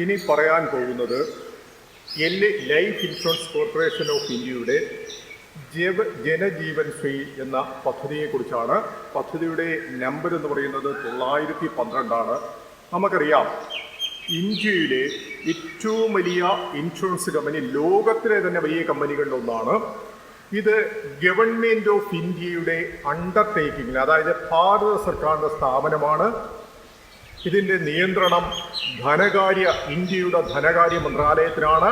ഇനി പറയാൻ പോകുന്നത് L life insurance corporation of ഇന്ത്യയുടെ ജവ ജനജീവൻ ശ്രീ എന്ന പദ്ധതിയെക്കുറിച്ചാണ്. പദ്ധതിയുടെ നമ്പർ എന്ന് പറയുന്നത് തൊള്ളായിരത്തി പന്ത്രണ്ടാണ് നമുക്കറിയാം ഇന്ത്യയിലെ ഏറ്റവും വലിയ ഇൻഷുറൻസ് കമ്പനി ലോകത്തിലെ തന്നെ വലിയ കമ്പനികളിലൊന്നാണ് ഇത് ഗവൺമെന്റ് ഓഫ് ഇന്ത്യയുടെ അണ്ടർടേക്കിംഗ് അതായത് ഭാരത സർക്കാരിന്റെ സ്ഥാപനമാണ്. ഇതിന്റെ നിയന്ത്രണം ധനകാര്യ ഇന്ത്യയുടെ ധനകാര്യ മന്ത്രാലയത്തിനാണ്.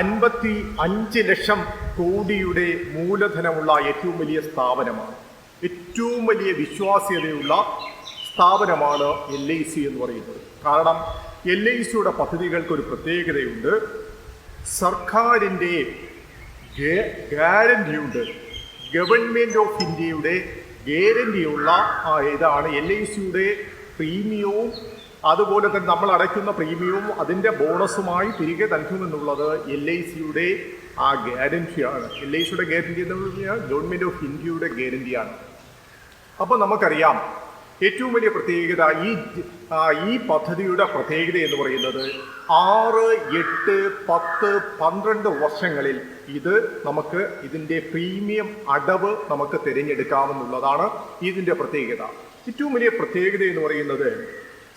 അൻപത്തി അഞ്ച് ലക്ഷം കോടിയുടെ മൂലധനമുള്ള ഏറ്റവും വലിയ സ്ഥാപനമാണ്. ഏറ്റവും വലിയ വിശ്വാസ്യതയുള്ള സ്ഥാപനമാണ് എൽ ഐ സി എന്ന് പറയുന്നത്. കാരണം എൽ ഐ സിയുടെ പദ്ധതികൾക്ക് ഒരു പ്രത്യേകതയുണ്ട്. സർക്കാരിന്റെ ഗ്യാരണ്ടിയുണ്ട് ഗവൺമെന്റ് ഓഫ് ഇന്ത്യയുടെ ഗ്യാരണ്ടിയുള്ള ഇതാണ് എൽ ഐ സിയുടെ പ്രീമിയവും അതുപോലെ തന്നെ നമ്മൾ അടയ്ക്കുന്ന പ്രീമിയവും അതിന്റെ ബോണസുമായി തിരികെ നൽകുമെന്നുള്ളത് എൽ ഐ സിയുടെ ആ ഗ്യാരന്റിയാണ് എൽ ഐ സിയുടെ ഗ്യാരണ്ടി എന്ന് പറഞ്ഞാൽ ഗവൺമെന്റ് ഓഫ് ഇന്ത്യയുടെ ഗ്യാരണ്ടിയാണ്. അപ്പോൾ നമുക്കറിയാം ഏറ്റവും വലിയ പ്രത്യേകത ഈ ഈ പദ്ധതിയുടെ പ്രത്യേകത എന്ന് പറയുന്നത് ആറ് എട്ട് പത്ത് പന്ത്രണ്ട് വർഷങ്ങളിൽ ഇത് നമുക്ക് ഇതിന്റെ പ്രീമിയം അടവ് നമുക്ക് തിരഞ്ഞെടുക്കാമെന്നുള്ളതാണ് ഇതിന്റെ പ്രത്യേകത. ഏറ്റവും വലിയ പ്രത്യേകത എന്ന് പറയുന്നത്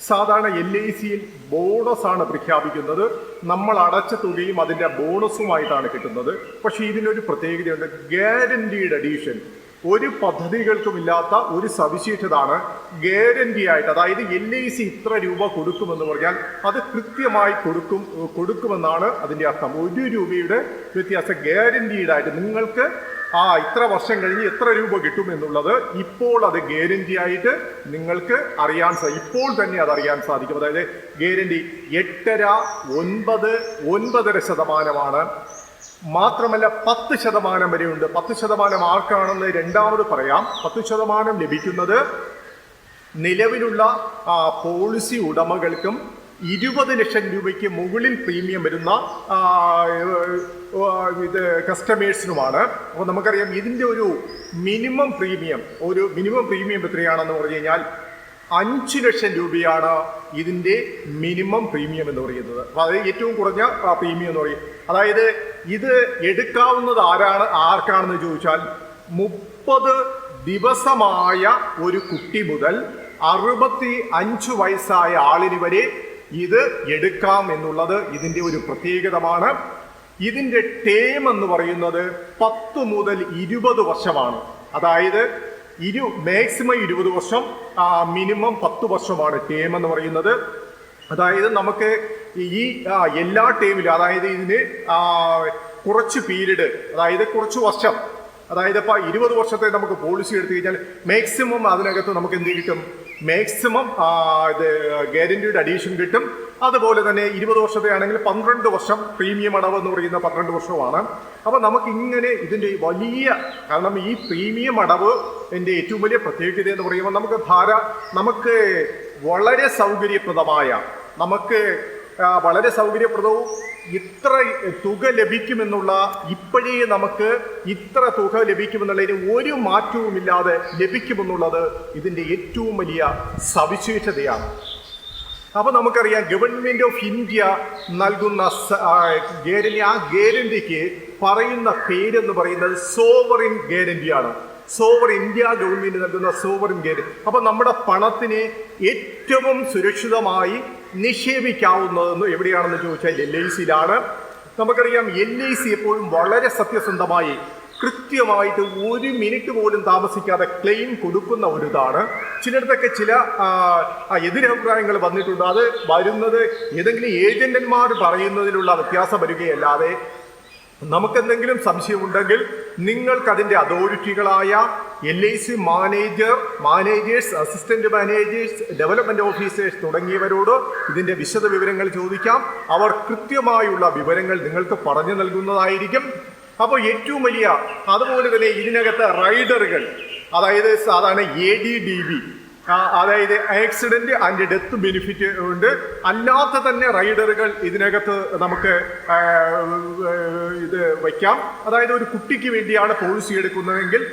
സാധാരണ എൽ ഐ സിയിൽ ബോണസാണ് പ്രഖ്യാപിക്കുന്നത്. നമ്മൾ അടച്ച തുകയും അതിന്റെ ബോണസുമായിട്ടാണ് കിട്ടുന്നത്. പക്ഷേ ഇതിനൊരു പ്രത്യേകതയുണ്ട്. Guaranteed addition. ഒരു പദ്ധതികൾക്കുമില്ലാത്ത ഒരു സവിശേഷതാണ് ഗ്യാരണ്ടി ആയിട്ട് അതായത് എൽ ഐ സി ഇത്ര രൂപ കൊടുക്കുമെന്ന് പറഞ്ഞാൽ അത് കൃത്യമായി കൊടുക്കും കൊടുക്കുമെന്നാണ് അതിന്റെ അർത്ഥം. ഒരു രൂപയുടെ വ്യത്യാസം ഗ്യാരണ്ടീഡ് ആയിട്ട് നിങ്ങൾക്ക് ആ ഇത്ര വർഷം കഴിഞ്ഞ് എത്ര രൂപ കിട്ടും എന്നുള്ളത് ഇപ്പോൾ അത് ഗ്യാരണ്ടി ആയിട്ട് നിങ്ങൾക്ക് അറിയാൻ ഇപ്പോൾ തന്നെ അത് അറിയാൻ സാധിക്കും. അതായത് ഗ്യാരണ്ടി എട്ടര ഒൻപത് ഒൻപതര ശതമാനമാണ് മാത്രമല്ല പത്ത് ശതമാനം വരെയുണ്ട്. പത്ത് ശതമാനം ആർക്കാണെന്ന് രണ്ടാമത് പറയാം. പത്ത് ശതമാനം ലഭിക്കുന്നത് നിലവിലുള്ള പോളിസി ഉടമകൾക്കും ഇരുപത് ലക്ഷം രൂപയ്ക്ക് മുകളിൽ പ്രീമിയം വരുന്ന ഇത് കസ്റ്റമേഴ്സിനുമാണ് അപ്പോൾ നമുക്കറിയാം ഇതിന്റെ ഒരു മിനിമം പ്രീമിയം ഒരു മിനിമം പ്രീമിയം എത്രയാണെന്ന് പറഞ്ഞു കഴിഞ്ഞാൽ അഞ്ച് ലക്ഷം രൂപയാണ് ഇതിന്റെ മിനിമം പ്രീമിയം എന്ന് പറയുന്നത്. അപ്പോൾ അതായത് ഏറ്റവും കുറഞ്ഞ പ്രീമിയം എന്ന് പറയും. അതായത് ഇത് എടുക്കാവുന്നത് ആരാണ് ആർക്കാണെന്ന് ചോദിച്ചാൽ മുപ്പത് ദിവസമായ ഒരു കുട്ടി മുതൽ അറുപത്തി അഞ്ച് വയസ്സായ ആളിന് വരെ ഇത് എടുക്കാം എന്നുള്ളത് ഇതിന്റെ ഒരു പ്രത്യേകതമാണ്. ഇതിന്റെ ടേം എന്ന് പറയുന്നത് പത്ത് മുതൽ ഇരുപത് വർഷമാണ്. അതായത് ഇരു മാക്സിമം ഇരുപത് വർഷം മിനിമം പത്ത് വർഷമാണ് ടേം എന്ന് പറയുന്നത്. അതായത് നമുക്ക് ഈ എല്ലാ ടീമിലും അതായത് ഇതിന് കുറച്ച് പീരീഡ് അതായത് കുറച്ച് വർഷം അതായത് ഇപ്പോൾ ഇരുപത് വർഷത്തെ നമുക്ക് പോളിസി എടുത്തു കഴിഞ്ഞാൽ മാക്സിമം അതിനകത്ത് നമുക്ക് എന്ത് കിട്ടും? മാക്സിമം ഇത് ഗ്യാരണ്ടീഡ് അഡീഷൻ കിട്ടും. അതുപോലെ തന്നെ ഇരുപത് വർഷത്തെ ആണെങ്കിൽ പന്ത്രണ്ട് വർഷം പ്രീമിയം അടവ് എന്ന് പറയുന്ന പന്ത്രണ്ട് വർഷമാണ് അപ്പോൾ നമുക്ക് ഇങ്ങനെ ഇതിന്റെ വലിയ കാരണം ഈ പ്രീമിയം അടവ് എന്റെ ഏറ്റവും വലിയ പ്രത്യേകത എന്ന് പറയുമ്പോൾ നമുക്ക് ധാര നമുക്ക് വളരെ സൗകര്യപ്രദമായ നമുക്ക് വളരെ സൗകര്യപ്രദവും ഇത്ര തുക ലഭിക്കുമെന്നുള്ള ഇപ്പോഴേ നമുക്ക് ഇത്ര തുക ലഭിക്കുമെന്നുള്ളതിന് ഒരു മാറ്റവുമില്ലാതെ ലഭിക്കുമെന്നുള്ളത് ഇതിന്റെ ഏറ്റവും വലിയ സവിശേഷതയാണ്. അപ്പോൾ നമുക്കറിയാം ഗവൺമെന്റ് ഓഫ് ഇന്ത്യ നൽകുന്ന ഗ്യാരണ്ടി ആ ഗ്യാരണ്ടിക്ക് പറയുന്ന പേരെന്ന് പറയുന്നത് സോവറിൻ ഗ്യാരണ്ടിയാണ് സോവർ ഇന്ത്യ ഗവൺമെന്റ് നൽകുന്ന സോവറിൻ ഗ്യാരണ്ടി അപ്പോൾ നമ്മുടെ പണത്തിനെ ഏറ്റവും സുരക്ഷിതമായി നിക്ഷേപിക്കാവുന്നതെന്ന് എവിടെയാണെന്ന് ചോദിച്ചാൽ എൽ ഐ സിയിലാണ് നമുക്കറിയാം എൽ ഐ സി എപ്പോഴും വളരെ സത്യസന്ധമായി കൃത്യമായിട്ട് ഒരു മിനിറ്റ് പോലും താമസിക്കാതെ ക്ലെയിം കൊടുക്കുന്ന ഒരു ഇതാണ് ചിലയിടത്തൊക്കെ ചില എതിരഭിപ്രായങ്ങൾ വന്നിട്ടുണ്ട്. അത് വരുന്നത് ഏതെങ്കിലും ഏജന്റന്മാർ പറയുന്നതിലുള്ള വ്യത്യാസം വരികയല്ലാതെ നമുക്കെന്തെങ്കിലും സംശയമുണ്ടെങ്കിൽ നിങ്ങൾക്കതിന്റെ അതോറിറ്റികളായ L I C manager managers assistant managers development officers തുടങ്ങിയവരോട് ഇതിന്റെ വിശദ വിവരങ്ങൾ ചോദിക്കാം. അവർ കൃത്യമായുള്ള വിവരങ്ങൾ നിങ്ങൾക്ക് പറഞ്ഞു നൽകുന്നതായിരിക്കും. അപ്പോൾ ഏറ്റവും വലിയ അതുപോലെ തന്നെ ഇതിനകത്ത് റൈഡറുകൾ അതായത് സാധാരണ എ ഡി ഡി ബി അതായത് ആക്സിഡന്റ് ആൻഡ് ഡെത്ത് ബെനിഫിറ്റ് ഉണ്ട്. അല്ലാത്ത തന്നെ റൈഡറുകൾ ഇതിനകത്ത് നമുക്ക് ഇത് വയ്ക്കാം. അതായത് ഒരു കുട്ടിക്ക് വേണ്ടിയാണ് പോളിസി എടുക്കുന്നതെങ്കിൽ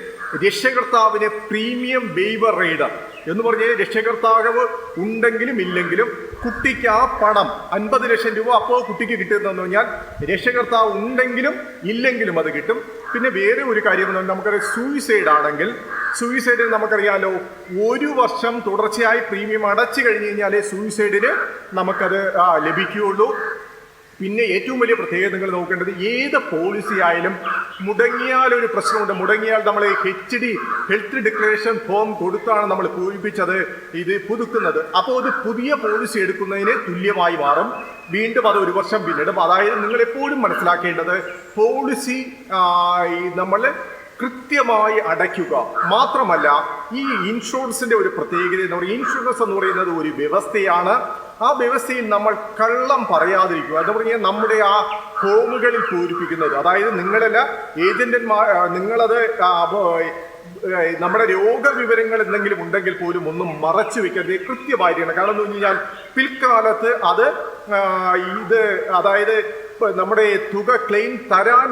രക്ഷകർത്താവിന് പ്രീമിയം വെയ്വർ റൈഡർ എന്ന് പറഞ്ഞാൽ രക്ഷകർത്താവ് ഉണ്ടെങ്കിലും ഇല്ലെങ്കിലും കുട്ടിക്ക് ആ പണം അൻപത് ലക്ഷം രൂപ അപ്പോൾ കുട്ടിക്ക് കിട്ടുന്നതെന്ന് പറഞ്ഞാൽ രക്ഷകർത്താവ് ഉണ്ടെങ്കിലും ഇല്ലെങ്കിലും അത് കിട്ടും. പിന്നെ വേറെ ഒരു കാര്യം എന്ന് പറഞ്ഞാൽ നമുക്കറിയാം സൂയിസൈഡ് ആണെങ്കിൽ സൂയിസൈഡിന് നമുക്കറിയാലോ ഒരു വർഷം തുടർച്ചയായി പ്രീമിയം അടച്ചു കഴിഞ്ഞ് കഴിഞ്ഞാലേ സൂയിസൈഡിന് നമുക്കത് ലഭിക്കുകയുള്ളൂ. പിന്നെ ഏറ്റവും വലിയ പ്രത്യേകത നിങ്ങൾ നോക്കേണ്ടത് ഏത് പോളിസി ആയാലും മുടങ്ങിയാൽ ഒരു പ്രശ്നമുണ്ട്. മുടങ്ങിയാൽ നമ്മൾ H D health declaration form കൊടുത്താണ് നമ്മൾ പൂരിപ്പിച്ചത് ഇത് പുതുക്കുന്നത്. അപ്പോൾ അത് പുതിയ പോളിസി എടുക്കുന്നതിന് തുല്യമായി മാറും. വീണ്ടും അത് ഒരു വർഷം പിന്നിടും. അതായത് നിങ്ങൾ എപ്പോഴും മനസ്സിലാക്കേണ്ടത് പോളിസി നമ്മൾ കൃത്യമായി അടയ്ക്കുക. മാത്രമല്ല ഈ ഇൻഷുറൻസിന്റെ ഒരു പ്രത്യേകത എന്ന് പറയുന്നത് ഇൻഷുറൻസ് എന്ന് പറയുന്നത് ഒരു വ്യവസ്ഥയാണ്. ആ വ്യവസ്ഥയിൽ നമ്മൾ കള്ളം പറയാതിരിക്കുക. എന്ന് പറഞ്ഞാൽ നമ്മുടെ ആ ഫോമുകളിൽ പൂരിപ്പിക്കുന്നത്. അതായത് നിങ്ങളല്ല ഏജന്റന്മാർ നിങ്ങളത് നമ്മുടെ രോഗവിവരങ്ങൾ എന്തെങ്കിലും ഉണ്ടെങ്കിൽ പോലും ഒന്നും മറച്ചു വെക്കരുത് കൃത്യമായിരിക്കണം കാരണം എന്ന് കഴിഞ്ഞാൽ പിൽക്കാലത്ത് അത് ഇത് അതായത് നമ്മുടെ തുക ക്ലെയിം തരാൻ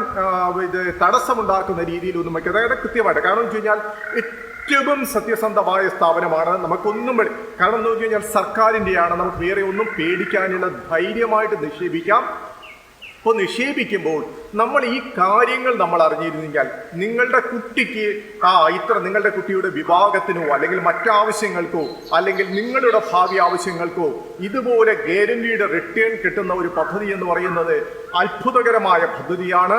ഇത് തടസ്സമുണ്ടാക്കുന്ന രീതിയിലൊന്നും വയ്ക്കുക അതായത് കൃത്യമായിട്ട്. കാരണം എന്ന് വെച്ച് കഴിഞ്ഞാൽ ഏറ്റവും സത്യസന്ധമായ സ്ഥാപനമാണ്. നമുക്കൊന്നും പേടി കാരണം എന്ന് വെച്ച് കഴിഞ്ഞാൽ സർക്കാരിന്റെയാണ് നമുക്ക് വേറെ ഒന്നും പേടിക്കാനുള്ള ധൈര്യമായിട്ട് നിക്ഷേപിക്കാം. അപ്പോൾ നിക്ഷേപിക്കുമ്പോൾ നമ്മൾ ഈ കാര്യങ്ങൾ നമ്മൾ അറിഞ്ഞിരുന്നെങ്കിൽ നിങ്ങളുടെ കുട്ടിക്ക് ആ ഇത്ര നിങ്ങളുടെ കുട്ടിയുടെ വിഭാഗത്തിനോ അല്ലെങ്കിൽ മറ്റാവശ്യങ്ങൾക്കോ അല്ലെങ്കിൽ നിങ്ങളുടെ ഭാവി ആവശ്യങ്ങൾക്കോ ഇതുപോലെ ഗ്യാരണ്ടിയുടെ റിട്ടേൺ കിട്ടുന്ന ഒരു പദ്ധതി എന്ന് പറയുന്നത് അത്ഭുതകരമായ പദ്ധതിയാണ്.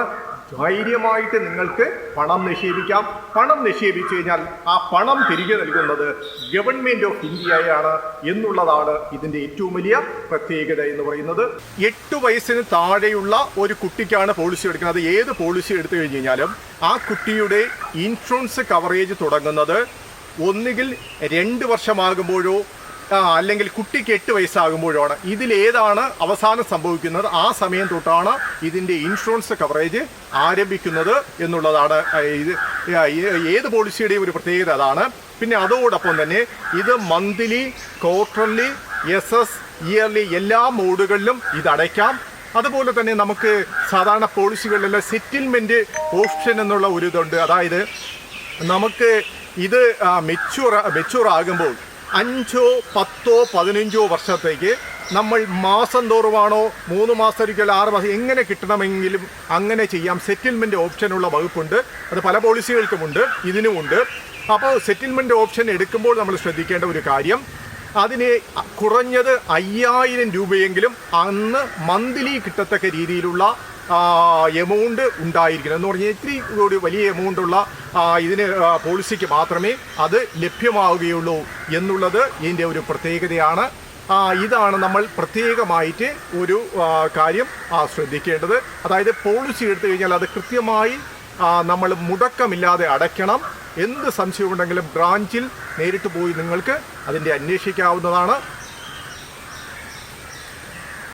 ധൈര്യമായിട്ട് നിങ്ങൾക്ക് പണം നിക്ഷേപിക്കാം. പണം നിക്ഷേപിച്ചു കഴിഞ്ഞാൽ ആ പണം തിരികെ നൽകുന്നത് ഗവൺമെന്റ് ഓഫ് ഇന്ത്യയാണ് എന്നുള്ളതാണ് ഇതിന്റെ ഏറ്റവും വലിയ പ്രത്യേകത എന്ന് പറയുന്നത്. എട്ട് വയസ്സിന് താഴെയുള്ള ഒരു കുട്ടിക്കാണ് പോളിസി എടുക്കുന്നത്. ഏത് പോളിസി എടുത്തു കഴിഞ്ഞ് കഴിഞ്ഞാലും ആ കുട്ടിയുടെ ഇൻഷുറൻസ് കവറേജ് തുടങ്ങുന്നത് ഒന്നുകിൽ രണ്ട് വർഷമാകുമ്പോഴോ അല്ലെങ്കിൽ കുട്ടിക്ക് എട്ട് വയസ്സാകുമ്പോഴാണ്. ഇതിലേതാണ് അവസാനം സംഭവിക്കുന്നത്. ആ സമയം തൊട്ടാണ് ഇതിന്റെ ഇൻഷുറൻസ് കവറേജ് ആരംഭിക്കുന്നത് എന്നുള്ളതാണ് ഇത് ഏത് പോളിസിയുടെയും ഒരു പ്രത്യേകത അതാണ്. പിന്നെ അതോടൊപ്പം തന്നെ ഇത് monthly quarterly S S yearly എല്ലാ മോഡുകളിലും ഇത് അടയ്ക്കാം. അതുപോലെ തന്നെ നമുക്ക് സാധാരണ പോളിസികളിലെല്ലാം സെറ്റിൽമെന്റ് ഓപ്ഷൻ എന്നുള്ള ഒരു ഇതുണ്ട്. അതായത് നമുക്ക് ഇത് മെച്യൂർ മെച്യൂർ ആകുമ്പോൾ അഞ്ചോ പത്തോ പതിനഞ്ചോ വർഷത്തേക്ക് നമ്മൾ മാസം തോറുമാണോ മൂന്ന് മാസം ഒരിക്കൽ ആറ് മാസം എങ്ങനെ കിട്ടണമെങ്കിലും അങ്ങനെ ചെയ്യാം. സെറ്റിൽമെന്റ് ഓപ്ഷനുള്ള വകുപ്പുണ്ട്. അത് പല പോളിസികൾക്കുമുണ്ട്. ഇതിനുമുണ്ട്. അപ്പോൾ സെറ്റിൽമെന്റ് ഓപ്ഷൻ എടുക്കുമ്പോൾ നമ്മൾ ശ്രദ്ധിക്കേണ്ട ഒരു കാര്യം അതിനെ കുറഞ്ഞത് അയ്യായിരം രൂപയെങ്കിലും അന്ന് മന്ത്ലി കിട്ടത്തക്ക രീതിയിലുള്ള എമൗണ്ട് ഉണ്ടായിരിക്കണം എന്ന് പറഞ്ഞാൽ ഇത്തിരി കൂടി വലിയ എമൗണ്ടുള്ള ഇതിന് പോളിസിക്ക് മാത്രമേ അത് ലഭ്യമാവുകയുള്ളൂ എന്നുള്ളത് ഇതിന്റെ ഒരു പ്രത്യേകതയാണ്. ഇതാണ് നമ്മൾ പ്രത്യേകമായിട്ട് ഒരു കാര്യം ശ്രദ്ധിക്കേണ്ടത് അതായത് പോളിസി എടുത്തു കഴിഞ്ഞാൽ അത് കൃത്യമായി നമ്മൾ മുടക്കമില്ലാതെ അടയ്ക്കണം. എന്ത് സംശയമുണ്ടെങ്കിലും ബ്രാഞ്ചിൽ നേരിട്ട് പോയി നിങ്ങൾക്ക് അതിന്റെ അന്വേഷിക്കാവുന്നതാണ്.